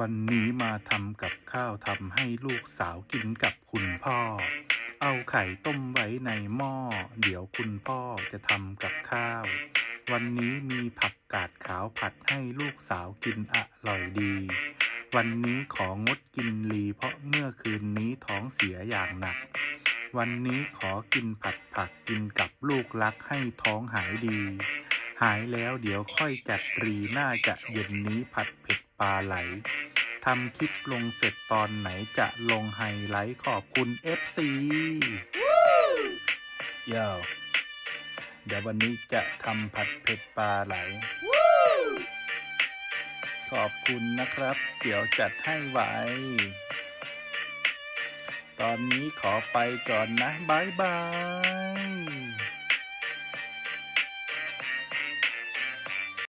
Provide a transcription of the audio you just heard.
วันนี้มาทำกับข้าวทำให้ลูกสาวกินกับคุณพ่อ เอาไข่ต้มไว้ในหม้อ เดี๋ยวคุณพ่อจะทำกับข้าว วันนี้มีผักกาดขาวผัดให้ลูกสาวกินอร่อยดี วันนี้ของดกินลีเพราะเมื่อคืนนี้ท้องเสียอย่างหนัก วันนี้ขอกินผัดผักกินกับลูกรักให้ท้องหายดี หายแล้วเดี๋ยวค่อยจัดรีน่าจะเย็นนี้ผัดเผ็ด ปลาไหลทำคลิปลงเสร็จตอนไหนจะลงไฮไลท์ขอบคุณ FC เย้าเดี๋ยววันนี้จะทำผัดเผ็ดปลาไหล ขอบคุณนะครับ เดี๋ยวจัดให้ไวตอนนี้ขอไปก่อนนะบายบาย